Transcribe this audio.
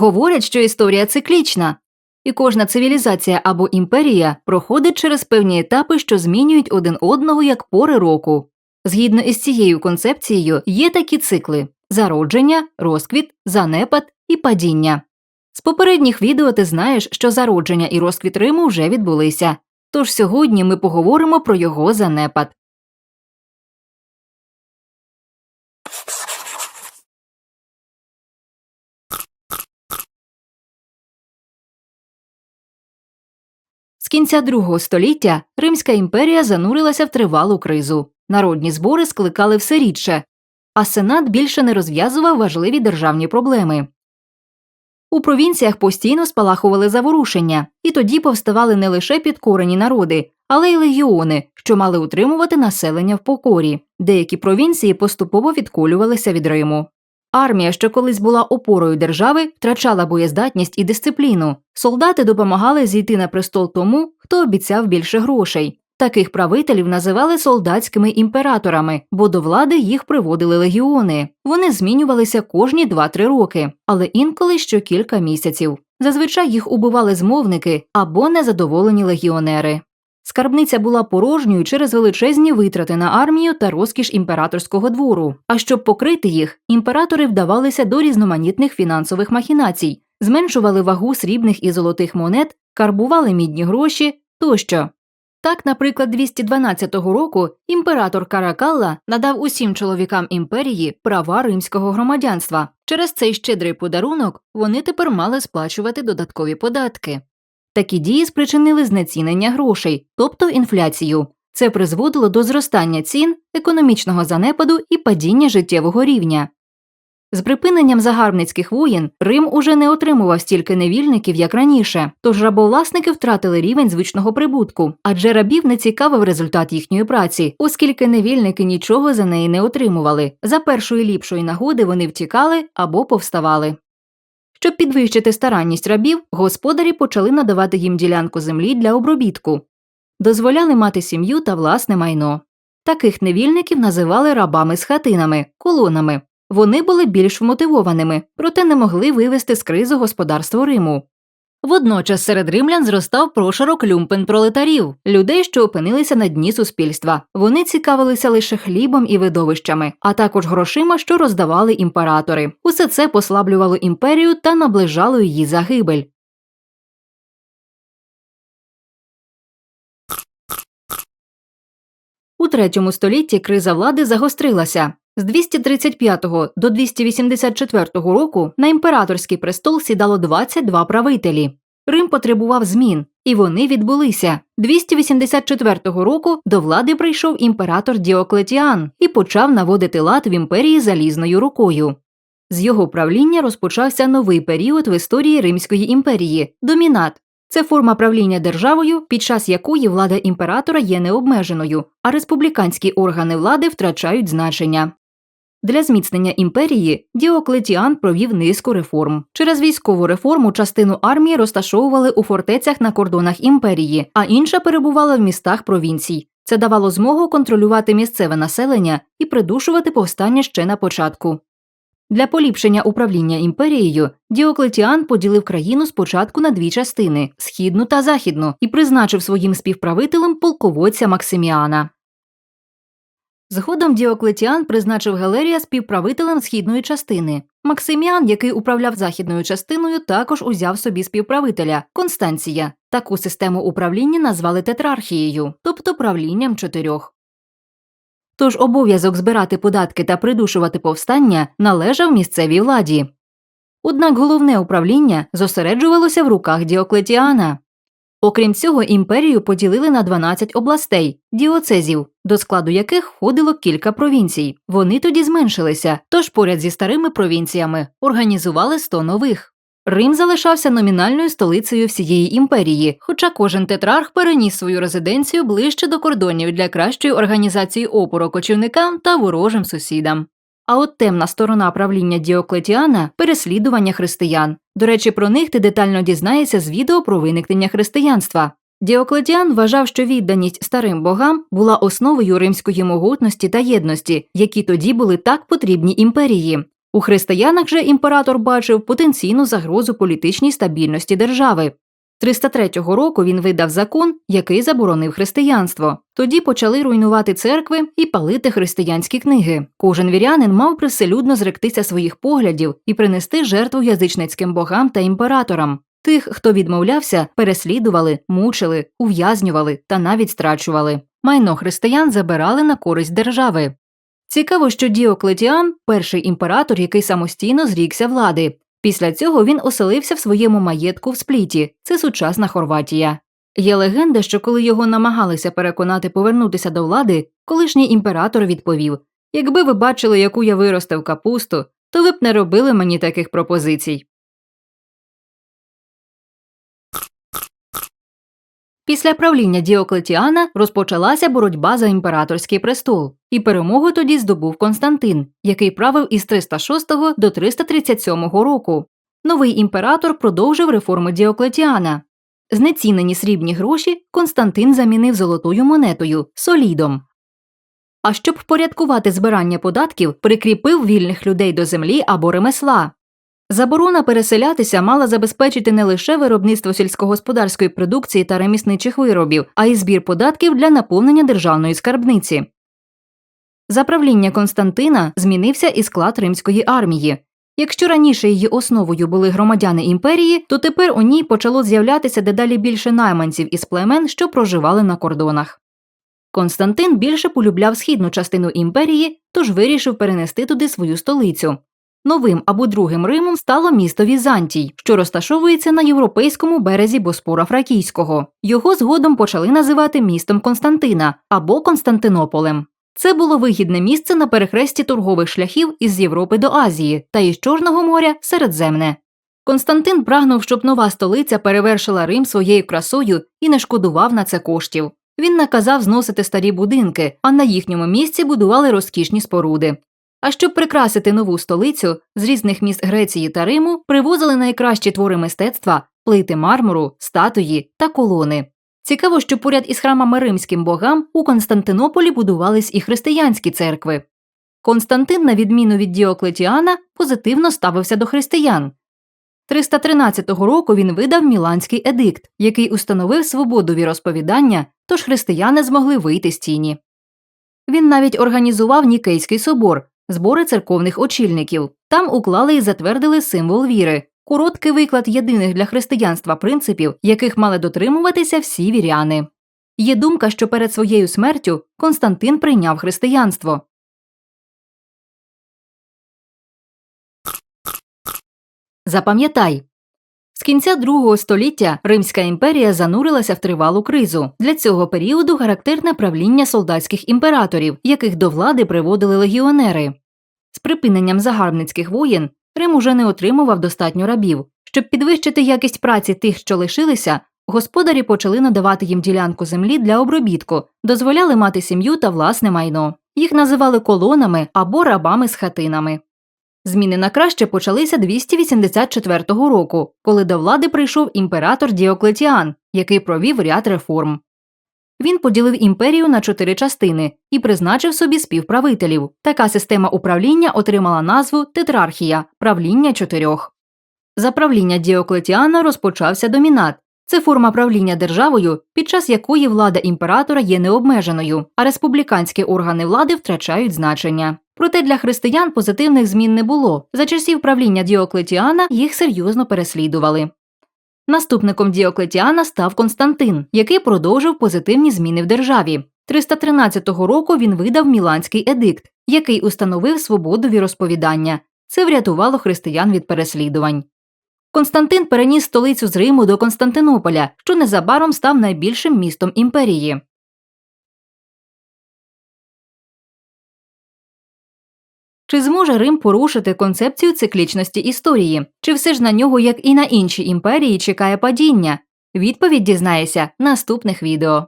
Говорять, що історія циклічна, і кожна цивілізація або імперія проходить через певні етапи, що змінюють один одного як пори року. Згідно із цією концепцією, є такі цикли зародження, розквіт, занепад і падіння. З попередніх відео ти знаєш, що зародження і розквіт Риму вже відбулися. Тож сьогодні ми поговоримо про його занепад. Кінця другого століття Римська імперія занурилася в тривалу кризу. Народні збори скликали все рідше, а сенат більше не розв'язував важливі державні проблеми. У провінціях постійно спалахували заворушення, і тоді повставали не лише підкорені народи, але й легіони, що мали утримувати населення в покорі. Деякі провінції поступово відколювалися від Риму. Армія, що колись була опорою держави, втрачала боєздатність і дисципліну. Солдати допомагали зійти на престол тому, хто обіцяв більше грошей. Таких правителів називали солдатськими імператорами, бо до влади їх приводили легіони. Вони змінювалися кожні 2-3 роки, але інколи що кілька місяців. Зазвичай їх убивали змовники або незадоволені легіонери. Скарбниця була порожньою через величезні витрати на армію та розкіш імператорського двору. А щоб покрити їх, імператори вдавалися до різноманітних фінансових махінацій, зменшували вагу срібних і золотих монет, карбували мідні гроші тощо. Так, наприклад, 212 року імператор Каракалла надав усім чоловікам імперії права римського громадянства. Через цей щедрий подарунок вони тепер мали сплачувати додаткові податки. Такі дії спричинили знецінення грошей, тобто інфляцію. Це призводило до зростання цін, економічного занепаду і падіння життєвого рівня. З припиненням загарбницьких воєн Рим уже не отримував стільки невільників, як раніше, тож рабовласники втратили рівень звичного прибутку, адже рабів не цікавив результат їхньої праці, оскільки невільники нічого за неї не отримували. За першої ліпшої нагоди вони втікали або повставали. Щоб підвищити старанність рабів, господарі почали надавати їм ділянку землі для обробітку, дозволяли мати сім'ю та власне майно. Таких невільників називали рабами з хатинами, колонами. Вони були більш вмотивованими, проте не могли вивести з кризи господарство Риму. Водночас серед римлян зростав прошарок люмпен пролетарів, людей, що опинилися на дні суспільства. Вони цікавилися лише хлібом і видовищами, а також грошима, що роздавали імператори. Усе це послаблювало імперію та наближало її загибель. У третьому столітті криза влади загострилася. З 235 до 284 року на імператорський престол сідало 22 правителі. Рим потребував змін, і вони відбулися. 284 року до влади прийшов імператор Діоклетіан і почав наводити лад в імперії залізною рукою. З його правління розпочався новий період в історії Римської імперії домінат. Це форма правління державою, під час якої влада імператора є необмеженою, а республіканські органи влади втрачають значення. Для зміцнення імперії Діоклетіан провів низку реформ. Через військову реформу частину армії розташовували у фортецях на кордонах імперії, а інша перебувала в містах провінцій. Це давало змогу контролювати місцеве населення і придушувати повстання ще на початку. Для поліпшення управління імперією Діоклетіан поділив країну спочатку на дві частини східну та західну, і призначив своїм співправителем полководця Максиміана. Згодом Діоклетіан призначив Галерія співправителем східної частини. Максиміан, який управляв західною частиною, також узяв собі співправителя Констанція. Таку систему управління назвали тетрархією, тобто правлінням чотирьох. Тож обов'язок збирати податки та придушувати повстання належав місцевій владі. Однак головне управління зосереджувалося в руках Діоклетіана. Окрім цього, імперію поділили на 12 областей діоцезів, до складу яких входило кілька провінцій. Вони тоді зменшилися, тож поряд зі старими провінціями організували 100 нових. Рим залишався номінальною столицею всієї імперії, хоча кожен тетрарх переніс свою резиденцію ближче до кордонів для кращої організації опору кочівникам та ворожим сусідам. А от темна сторона правління Діоклетіана переслідування християн. До речі, про них ти детально дізнаєшся з відео про виникнення християнства. Діоклетіан вважав, що відданість старим богам була основою римської могутності та єдності, які тоді були так потрібні імперії. У християнах же імператор бачив потенційну загрозу політичній стабільності держави. 303 року він видав закон, який заборонив християнство. Тоді почали руйнувати церкви і палити християнські книги. Кожен вірянин мав привселюдно зректися своїх поглядів і принести жертву язичницьким богам та імператорам. Тих, хто відмовлявся, переслідували, мучили, ув'язнювали та навіть страчували. Майно християн забирали на користь держави. Цікаво, що Діоклетіан перший імператор, який самостійно зрікся влади. Після цього він оселився в своєму маєтку в спліті, це сучасна Хорватія. Є легенда, що коли його намагалися переконати повернутися до влади, колишній імператор відповів Якби ви бачили, яку я виростив капусту, то ви б не робили мені таких пропозицій. Після правління Діоклетіана розпочалася боротьба за імператорський престол, і перемогу тоді здобув Константин, який правив із 306 до 337 року. Новий імператор продовжив реформи Діоклетіана. Знецінені срібні гроші Константин замінив золотою монетою солідом. А щоб впорядкувати збирання податків, прикріпив вільних людей до землі або ремесла. Заборона переселятися мала забезпечити не лише виробництво сільськогосподарської продукції та ремісничих виробів, а й збір податків для наповнення державної скарбниці. За правління Константина змінився і склад римської армії. Якщо раніше її основою були громадяни імперії, то тепер у ній почало з'являтися дедалі більше найманців із племен, що проживали на кордонах. Константин більше полюбляв східну частину імперії, тож вирішив перенести туди свою столицю. Новим або другим Римом стало місто Візантій, що розташовується на європейському березі Боспора Фракійського. Його згодом почали називати містом Константина або Константинополем. Це було вигідне місце на перехресті торгових шляхів із Європи до Азії та із Чорного моря Середземне. Константин прагнув, щоб нова столиця перевершила Рим своєю красою і не шкодував на це коштів. Він наказав зносити старі будинки, а на їхньому місці будували розкішні споруди. А щоб прикрасити нову столицю, з різних міст Греції та Риму привозили найкращі твори мистецтва, плити мармуру, статуї та колони. Цікаво, що поряд із храмами римським богам у Константинополі будувались і християнські церкви. Константин, на відміну від Діоклетіана, позитивно ставився до християн. 313 року він видав Міланський едикт, який установив свободу віросповідання, тож християни змогли вийти з тіні. Він навіть організував Нікейський собор, збори церковних очільників. Там уклали і затвердили символ віри, короткий виклад єдиних для християнства принципів, яких мали дотримуватися всі віряни. Є думка, що перед своєю смертю Константин прийняв християнство. Запам'ятай. З кінця другого століття Римська імперія занурилася в тривалу кризу. Для цього періоду характерне правління солдатських імператорів, яких до влади приводили легіонери. З припиненням загарбницьких воєн Рим уже не отримував достатньо рабів. Щоб підвищити якість праці тих, що лишилися, господарі почали надавати їм ділянку землі для обробітку, дозволяли мати сім'ю та власне майно. Їх називали колонами або рабами з хатинами. Зміни на краще почалися 284 року, коли до влади прийшов імператор Діоклетіан, який провів ряд реформ. Він поділив імперію на чотири частини і призначив собі співправителів. Така система управління отримала назву тетрархія правління чотирьох. За правління Діоклетіана розпочався домінат. Це форма правління державою, під час якої влада імператора є необмеженою, а республіканські органи влади втрачають значення. Проте для християн позитивних змін не було. За часів правління Діоклетіана їх серйозно переслідували. Наступником Діоклетіана став Константин, який продовжив позитивні зміни в державі. 313 року він видав Міланський едикт, який установив свободу віросповідання. Це врятувало християн від переслідувань. Константин переніс столицю з Риму до Константинополя, що незабаром став найбільшим містом імперії. Чи зможе Рим порушити концепцію циклічності історії? Чи все ж на нього, як і на інші імперії, чекає падіння? Відповідь дізнається наступних відео.